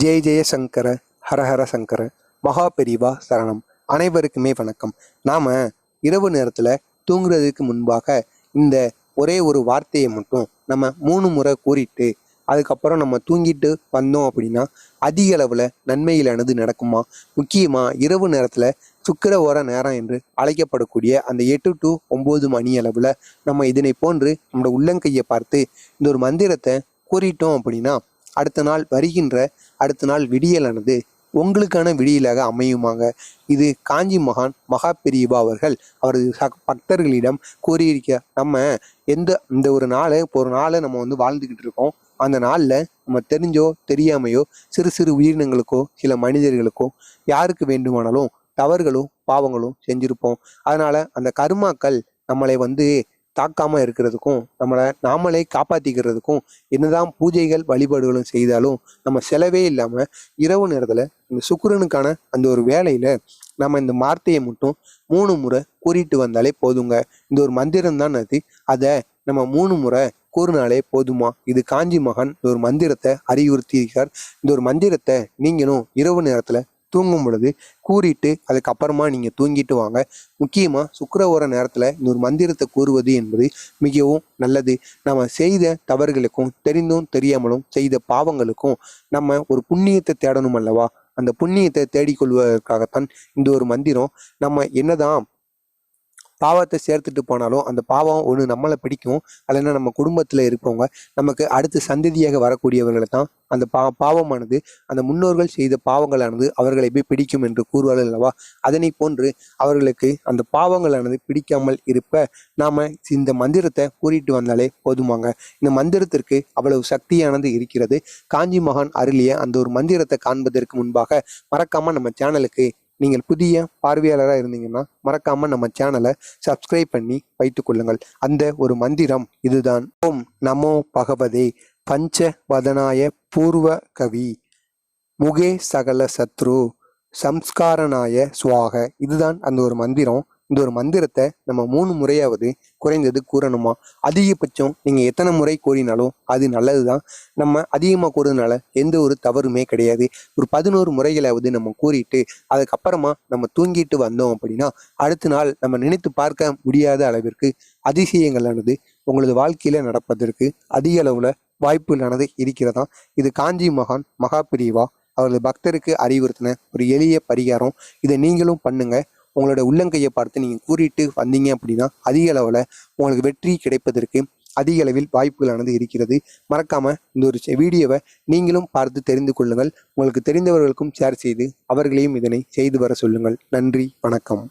ஜெய ஜெய சங்கர ஹரஹர சங்கர மகா பெரிவா சரணம். அனைவருக்குமே வணக்கம். நாம் இரவு நேரத்தில் தூங்குறதுக்கு முன்பாக இந்த ஒரே ஒரு வார்த்தையை மட்டும் நம்ம மூணு முறை கூறிட்டு அதுக்கப்புறம் நம்ம தூங்கிட்டு வந்தோம் அப்படின்னா அதிக அளவில் நன்மையிலானது நடக்குமா? முக்கியமாக இரவு நேரத்தில் சுக்கிர ஓர நேரம் என்று அழைக்கப்படக்கூடிய அந்த எட்டு டு ஒம்பது மணி அளவில் நம்ம இதனை போன்று நம்மளோட உள்ளங்கையை பார்த்து இந்த ஒரு மந்திரத்தை கூறிட்டோம் அப்படின்னா அடுத்த நாள் வருகின்ற அடுத்த நாள் விடியலானது உங்களுக்கான விடியலாக அமையுமாங்க இது காஞ்சி மகான் மகா பெரியபா அவர்கள் அவரது சக பக்தர்களிடம் கூறியிருக்க நம்ம எந்த இந்த ஒரு நாளை இப்போ ஒரு நாளை நம்ம வந்து வாழ்ந்துக்கிட்டு இருக்கோம். அந்த நாளில் நம்ம தெரிஞ்சோ தெரியாமையோ சிறு சிறு உயிரினங்களுக்கோ சில மனிதர்களுக்கோ யாருக்கு வேண்டுமானாலும் தவறுகளும் பாவங்களும் செஞ்சுருப்போம். அதனால் அந்த கர்மாக்கள் நம்மளை வந்து தாக்காமல் இருக்கிறதுக்கும் நம்மளை நாமளே காப்பாற்றிக்கிறதுக்கும் என்னதான் பூஜைகள் வழிபாடுகளும் செய்தாலும் நம்ம செலவே இல்லாமல் இரவு நேரத்தில் இந்த சுக்கிரனுக்கான அந்த ஒரு வேலையில் நம்ம இந்த வார்த்தையை மட்டும் மூணு முறை கூறிட்டு வந்தாலே போதுங்க. இந்த ஒரு மந்திரம் தான் அது. அதை நம்ம மூணு முறை கூறினாலே போதுமா? இது காஞ்சி மகான் இந்த ஒரு மந்திரத்தை அறிவுறுத்தியிருக்கார். இந்த ஒரு மந்திரத்தை நீங்களும் இரவு நேரத்தில் தூங்கும் பொழுது கூறிட்டு அதுக்கப்புறமா நீங்கள் தூங்கிட்டு வாங்க. முக்கியமாக சுக்கிரவோர நேரத்தில் இந்த ஒரு மந்திரத்தை கூறுவது என்பது மிகவும் நல்லது. நம்ம செய்த தவறுகளுக்கும் தெரிந்தும் தெரியாமலும் செய்த பாவங்களுக்கும் நம்ம ஒரு புண்ணியத்தை தேடணும் அல்லவா? அந்த புண்ணியத்தை தேடிக்கொள்வதற்காகத்தான் இந்த ஒரு மந்திரம். நம்ம என்னதான் பாவத்தை சேர்த்துட்டு போனாலும் அந்த பாவம் ஒன்று நம்மளை பிடிக்கும். அல்லைன்னா நம்ம குடும்பத்தில் இருப்பவங்க நமக்கு அடுத்து சந்ததியாக வரக்கூடியவர்களை தான் அந்த பா பாவமானது. அந்த முன்னோர்கள் செய்த பாவங்களானது அவர்களை போய் பிடிக்கும் என்று கூறுவார்கள் அல்லவா? அதனை போன்று அவர்களுக்கு அந்த பாவங்களானது பிடிக்காமல் இருப்ப நாம இந்த மந்திரத்தை கூறிட்டு வந்தாலே போதுமாங்க. இந்த மந்திரத்திற்கு அவ்வளவு சக்தியானது இருக்கிறது. காஞ்சி மகான் அருளிய அந்த ஒரு மந்திரத்தை காண்பதற்கு முன்பாக மறக்காமல் நம்ம சேனலுக்கு நீங்கள் புதிய பார்வையாளராக இருந்தீங்கன்னா மறக்காம நம்ம சேனலை சப்ஸ்கிரைப் பண்ணி வைத்துக் கொள்ளுங்கள். அந்த ஒரு மந்திரம் இதுதான். ஓம் நமோ பகவதே பஞ்ச வதனாய பூர்வ கவி முகே சகல சத்ரு சம்ஸ்காரனாய சுவாக. இதுதான் அந்த ஒரு மந்திரம். இந்த ஒரு மந்திரத்தை நம்ம மூணு முறையாவது குறைந்தது கூறணுமா? அதிகபட்சம் நீங்கள் எத்தனை முறை கூறினாலும் அது நல்லது தான் நம்ம அதிகமாக கூறுறதுனால எந்த ஒரு தவறுமே கிடையாது. ஒரு பதினோரு முறைகளாவது நம்ம கூறிட்டு அதுக்கப்புறமா நம்ம தூங்கிட்டு வந்தோம் அப்படின்னா அடுத்த நாள் நம்ம நினைத்து பார்க்க முடியாத அளவிற்கு அதிசயங்களானது உங்களது வாழ்க்கையில் நடப்பதற்கு அதிக அளவில் வாய்ப்புகளானது இருக்கிறதா? இது காஞ்சி மகான் மகாபிரிவா அவரது பக்தருக்கு அறிவுறுத்தின ஒரு எளிய பரிகாரம். இதை நீங்களும் பண்ணுங்கள் உங்களோட உள்ளங்கையை பார்த்து நீங்கள் கூறிட்டு வந்தீங்க அப்படின்னா அதிக அளவில் உங்களுக்கு வெற்றி கிடைப்பதற்கு அதிக அளவில் வாய்ப்புகளானது இருக்கிறது. மறக்காமல் இந்த ஒரு வீடியோவை நீங்களும் பார்த்து தெரிந்து கொள்ளுங்கள். உங்களுக்கு தெரிந்தவர்களுக்கும் ஷேர் செய்து அவர்களையும் இதனை செய்து வர சொல்லுங்கள். நன்றி வணக்கம்.